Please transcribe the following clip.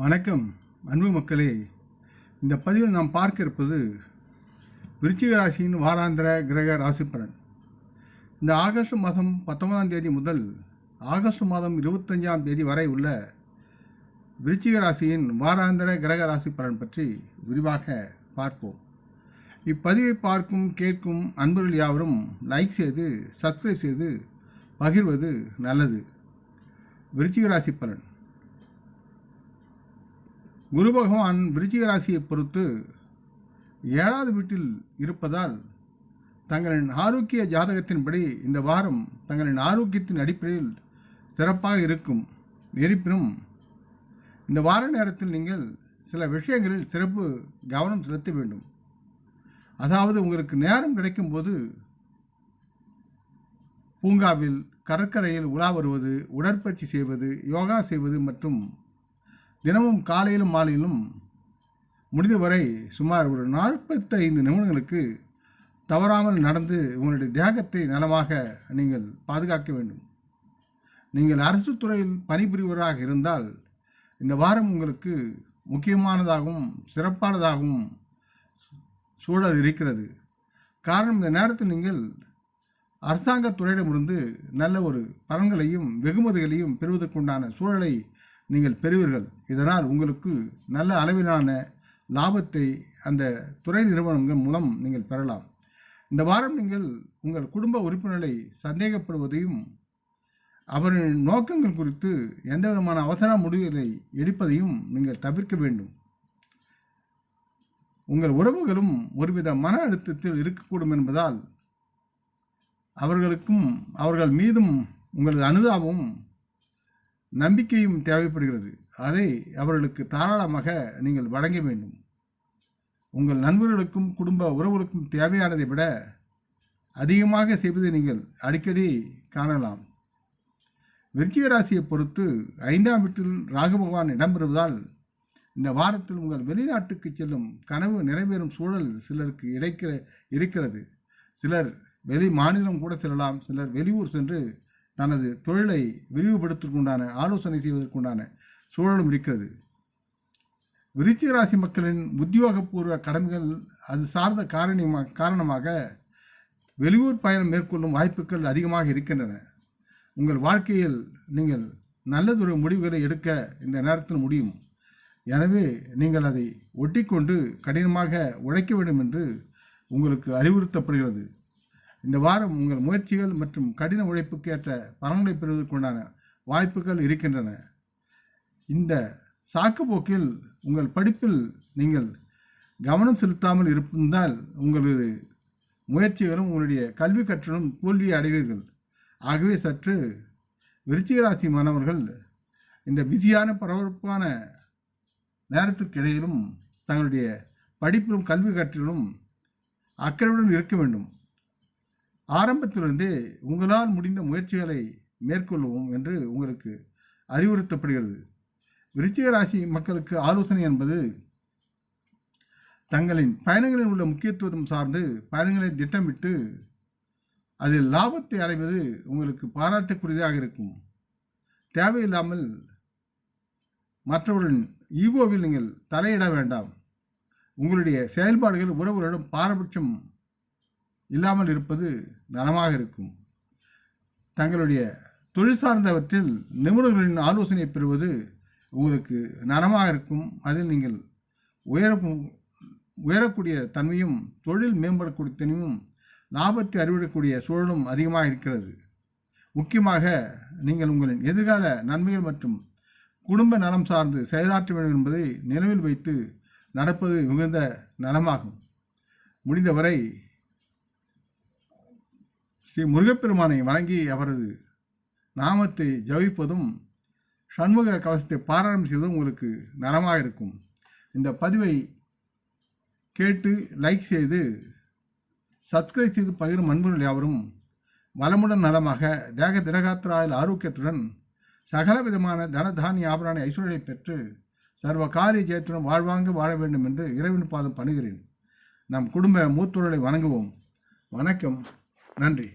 வணக்கம் அன்பு மக்களே. இந்த பதிவில் நாம் பார்க்க இருப்பது விருச்சிக ராசியின் வாராந்திர கிரக ராசிப்பலன் இந்த ஆகஸ்ட் மாதம் பத்தொன்பதாம் தேதி முதல் ஆகஸ்ட் மாதம் இருபத்தஞ்சாம் தேதி வரை உள்ள விருச்சிக ராசியின் வாராந்திர கிரக ராசி பலன் பற்றி விரிவாக பார்ப்போம். இப்பதிவை பார்க்கும் கேட்கும் அன்பர்கள் யாவரும் லைக் செய்து சப்ஸ்கிரைப் செய்து பகிர்வது நல்லது. விருச்சிக ராசி பலன் குரு பகவான் விருச்சிக ராசியை பொறுத்து ஏழாவது வீட்டில் இருப்பதால் தங்களின் ஆரோக்கிய ஜாதகத்தின்படி இந்த வாரம் தங்களின் ஆரோக்கியத்தின் அடிப்படையில் சிறப்பாக இருக்கும். இருப்பினும் இந்த வார நேரத்தில் நீங்கள் சில விஷயங்களில் சிறப்பு கவனம் செலுத்த வேண்டும். அதாவது உங்களுக்கு நேரம் கிடைக்கும்போது பூங்காவில் கடற்கரையில் உலா வருவது உடற்பயிற்சி செய்வது யோகா செய்வது மற்றும் தினமும் காலையிலும் மாலையிலும் முடிந்தவரை சுமார் ஒரு நாற்பத்தைந்து நிமிடங்களுக்கு தவறாமல் நடந்து உங்களுடைய தேகத்தை நலமாக நீங்கள் பாதுகாக்க வேண்டும். நீங்கள் அரசு துறையில் பணிபுரிவராக இருந்தால் இந்த வாரம் உங்களுக்கு முக்கியமானதாகவும் சிறப்பானதாகவும் சூழல் இருக்கிறது. காரணம் இந்த நேரத்தில் நீங்கள் அரசாங்க துறையிடமிருந்து நல்ல ஒரு பலன்களையும் வெகுமதிகளையும் பெறுவதற்குண்டான சூழலை நீங்கள் பெறுவீர்கள். இதனால் உங்களுக்கு நல்ல அளவிலான லாபத்தை அந்த துறை நிறுவனங்கள் மூலம் நீங்கள் பெறலாம். இந்த வாரம் நீங்கள் உங்கள் குடும்ப உறுப்பினர்களை சந்தேகப்படுவதையும் அவரின் நோக்கங்கள் குறித்து எந்த விதமான அவசர முடிவுகளை எடுப்பதையும் நீங்கள் தவிர்க்க வேண்டும். உங்கள் உறவுகளும் ஒருவித மன அழுத்தத்தில் இருக்கக்கூடும் என்பதால் அவர்களுக்கும் அவர்கள் மீதும் உங்களது அனுதாபமும் நம்பிக்கையும் தேவைப்படுகிறது. அதை அவர்களுக்கு தாராளமாக நீங்கள் வழங்க வேண்டும். உங்கள் நண்பர்களுக்கும் குடும்ப உறவுகளுக்கும் தேவையானதை விட அதிகமாக செய்வதை நீங்கள் அடிக்கடி காணலாம். விருச்சிக ராசியை பொறுத்து ஐந்தாம் வீட்டில் ராகு பகவான் இடம்பெறுவதால் இந்த வாரத்தில் உங்கள் வெளிநாட்டுக்கு செல்லும் கனவு நிறைவேறும் சூழல் சிலருக்கு இடைக்கிற இருக்கிறது. சிலர் வெளி மாநிலம் கூட செல்லலாம். சிலர் வெளியூர் சென்று தனது தொழிலை விரிவுபடுத்துவதற்குண்டான ஆலோசனை செய்வதற்குண்டான சூழலும் இருக்கிறது. விருச்சிக ராசி மக்களின் உத்தியோகபூர்வ கடமைகள் அது சார்ந்த காரணமாக காரணமாக வெளியூர் பயணம் மேற்கொள்ளும் வாய்ப்புகள் அதிகமாக இருக்கின்றன. உங்கள் வாழ்க்கையில் நீங்கள் நல்லதொரு முடிவுகளை எடுக்க இந்த நேரத்தில் முடியும். எனவே நீங்கள் அதை ஒட்டிக்கொண்டு கடினமாக உழைக்க வேண்டும் என்று உங்களுக்கு அறிவுறுத்தப்படுகிறது. இந்த வாரம் உங்கள் முயற்சிகள் மற்றும் கடின உழைப்புக்கு ஏற்ற பலன்களை பெறுவதற்குண்டான வாய்ப்புகள் இருக்கின்றன. இந்த சாக்குப்போக்கில் உங்கள் படிப்பில் நீங்கள் கவனம் செலுத்தாமல் இருந்தால் உங்களது முயற்சிகளும் உங்களுடைய கல்வி கற்றலும் தோல்வியை அடைவீர்கள். ஆகவே சற்று விருச்சிகராசி மாணவர்கள் இந்த பிஸியான பரபரப்பான நேரத்திற்கிடையிலும் தங்களுடைய படிப்பிலும் கல்வி கற்றலும் அக்கறையுடன் இருக்க வேண்டும். ஆரம்பத்திலிருந்தே உங்களால் முடிந்த முயற்சிகளை மேற்கொள்ளவும் என்று உங்களுக்கு அறிவுறுத்தப்படுகிறது. விருச்சிக ராசி மக்களுக்கு ஆலோசனை என்பது தங்களின் பயணங்களில் உள்ள முக்கியத்துவம் சார்ந்து பயணங்களை திட்டமிட்டு அதில் லாபத்தை அடைவது உங்களுக்கு பாராட்டுக்குரியதாக இருக்கும். தேவையில்லாமல் மற்றவர்களின் ஈகோவில் நீங்கள் தலையிட வேண்டாம். உங்களுடைய செயல்பாடுகள் உறவுகளிடம் பாரபட்சம் இல்லாமல் இருப்பது நலமாக இருக்கும். தங்களுடைய தொழில் சார்ந்தவற்றில் நிபுணர்களின் ஆலோசனை பெறுவது உங்களுக்கு நலமாக இருக்கும். அதில் நீங்கள் உயர உயரக்கூடிய தன்மையும் தொழில் மேம்படக்கூடிய தன்மையும் லாபத்தை அறிவிடக்கூடிய சூழலும் அதிகமாக இருக்கிறது. முக்கியமாக நீங்கள் உங்களின் எதிர்கால நன்மைகள் மற்றும் குடும்ப நலம் சார்ந்து செயலாற்ற வேண்டும் என்பதை நினைவில் வைத்து நடப்பது மிகுந்த நலமாகும். முடிந்தவரை ஸ்ரீ முருகப்பெருமானை வணங்கி அவரது நாமத்தை ஜபிப்பதும் சண்முக கவசத்தை பாராயணம் செய்வதும் உங்களுக்கு நலமாக இருக்கும். இந்த பதிவை கேட்டு லைக் செய்து சப்ஸ்கிரைப் செய்து பகிரும் அன்பர்கள் யாவரும் வளமுடன் நலமாக தேக திரகாத்திராயில் ஆரோக்கியத்துடன் சகல விதமான தனதானிய ஆபரண ஐஸ்வர்யை பெற்று சர்வ காரிய ஜெயத்துடன் வாழ்வாங்க வாழ வேண்டும் என்று இறைவன் பாதம் பண்ணுகிறேன். நம் குடும்ப மூத்தோர்களை வணங்குவோம். வணக்கம். நன்றி.